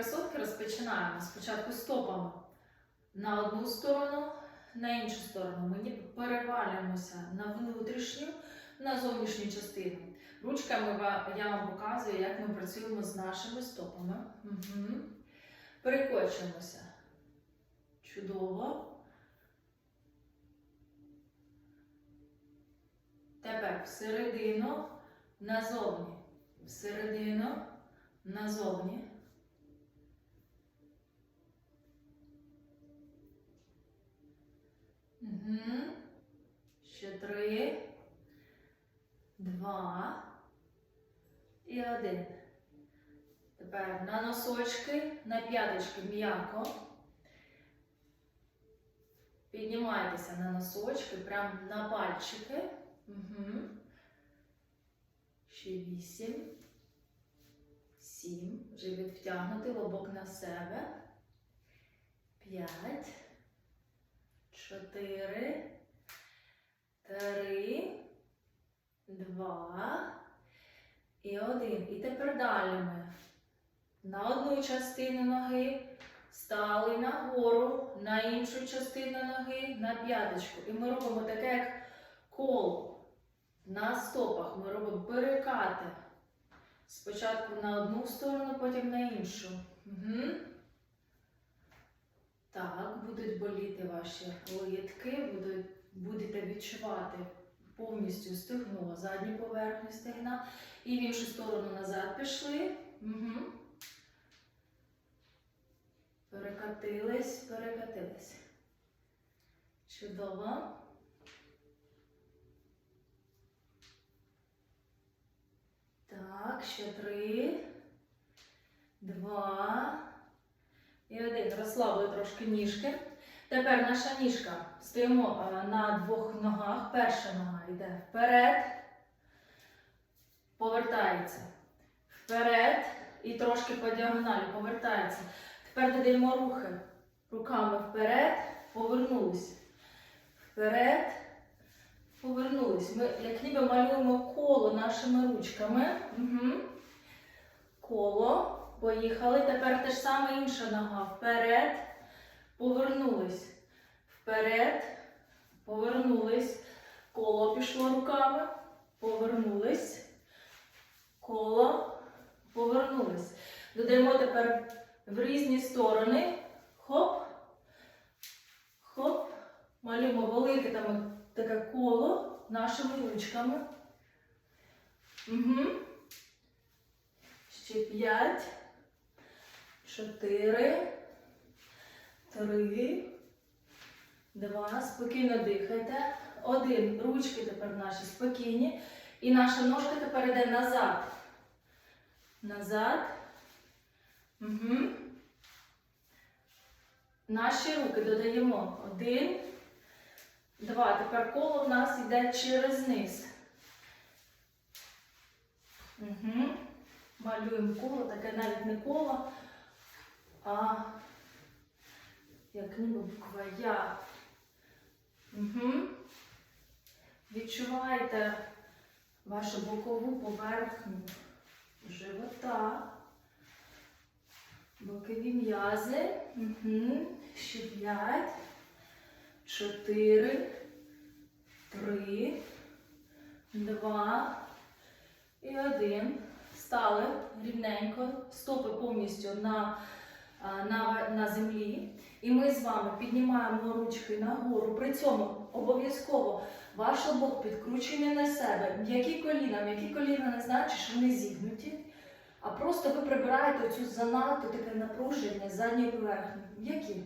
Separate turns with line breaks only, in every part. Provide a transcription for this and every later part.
красотки розпочинаємо спочатку стопами на одну сторону, на іншу сторону. Ми перевалюємося на внутрішню, на зовнішню частину. Ручками я вам показую, як ми працюємо з нашими стопами. Угу. Перекочуємося. Чудово. Тепер всередину, назовні. Всередину, назовні. Угу. Ще три, два і один. Тепер на носочки, на п'яточки м'яко. Піднімайтеся на носочки, прямо на пальчики. Угу. Ще вісім. Сім. Живіт втягнутий, лобок на себе. П'ять. Чотири. Три. Два. І один. І тепер далі ми на одну частину ноги стали нагору, на іншу частину ноги, на п'яточку. І ми робимо таке, як коло. На стопах ми робимо перекати. Спочатку на одну сторону, потім на іншу. Угу. Так, будуть боліти ваші литки, будете відчувати повністю стегно, задню поверхню стегна. І в іншу сторону назад пішли. Угу. Перекатились, перекатились. Чудово. Так, ще три, два і один. Розслабили трошки ніжки. Тепер наша ніжка. Стоїмо е, на двох ногах. Перша нога йде вперед, повертається. Вперед і трошки по діагоналі повертається. Тепер додаємо рухи. Руками вперед, повернулись. Вперед, повернулись. Ми як ніби малюємо коло нашими ручками. Угу. Коло. Поїхали. Тепер те ж саме інша нога. Вперед. Повернулись. Вперед. Повернулись. Коло пішло руками. Повернулись. Коло. Повернулись. Додаємо тепер в різні сторони. Хоп. Хоп. Малюємо велике там таке коло нашими ручками. Угу. Ще п'ять. Чотири. Три. Два. Спокійно дихайте. Один. Ручки тепер наші спокійні. І наша ножка тепер йде назад. Назад. Угу. Наші руки додаємо. Один. Два. Тепер коло в нас йде через низ. Угу. Малюємо коло, таке навіть не коло, а як ніби буква Я. Угу. Відчуваєте вашу бокову поверхню живота, бокові м'язи. Угу. Ще п'ять, чотири, три, два і один. Стали рівненько, стопи повністю на, на, на землі. І ми з вами піднімаємо ручки нагору. При цьому обов'язково ваш лобок підкручений на себе. М'які коліна, м'які коліна не значить, що вони зігнуті. А просто ви прибираєте цю занадто таке напруження задньої поверхні. М'які.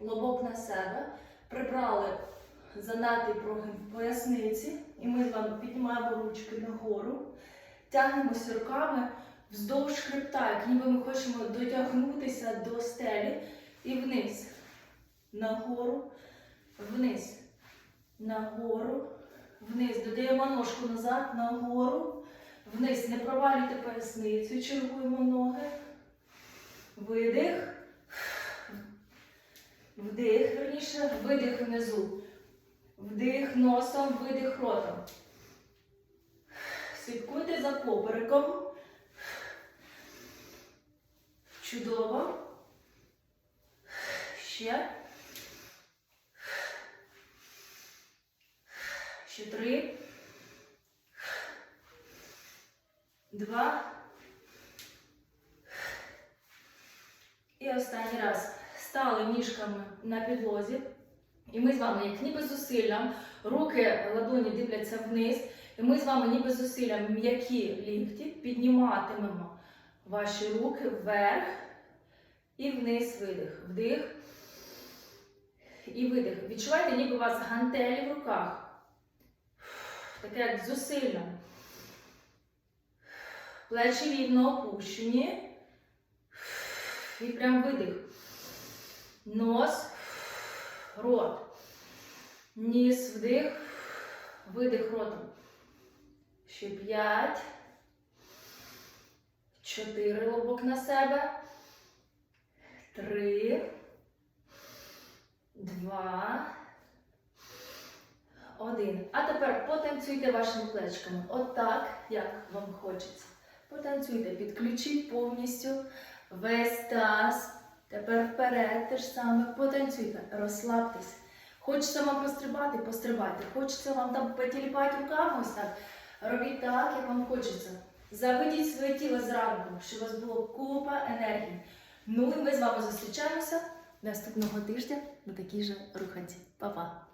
Лобок на себе. Прибрали занадтий прогин в поясниці. І ми з вами піднімаємо ручки нагору. Тягнемося руками вздовж хребта, як ніби ми хочемо дотягнутися до стелі і вниз. Нагору, вниз. Нагору, вниз. Додаємо ножку назад, нагору, вниз. Не провалюйте поясницю, чергуємо ноги. Видих. Вдих, верніше, видих внизу. Вдих носом, видих ротом. Слідкуйте за попереком. Чудово. Ще. Ще три. Два. І останній раз. Стали ніжками на підлозі. І ми з вами, як ніби зусиллям, руки ладоні дивляться вниз. І ми з вами ніби зусиллям м'які лікті підніматимемо ваші руки вверх і вниз видих. Вдих і видих. Відчувайте, ніби у вас гантелі в руках. Таке як зусилля. Плечі рівно опущені. І прям видих. Нос, рот. Ніс, вдих, видих ротом. Ще п'ять. Чотири лобок на себе. Три. Два. Один. А тепер потанцюйте вашими плечками. Отак, як вам хочеться. Потанцюйте, підключіть повністю весь таз. Тепер вперед те ж саме. Потанцюйте, розслабтесь. Хочеться вам пострибати, пострибайте. Хочеться вам там потіліпати руками ось так. Робіть так, як вам хочеться. Заведіть своє тіло зранку, щоб у вас було купа енергії. Ну і ми з вами зустрічаємося наступного тижня на такій же руханці. Па-па!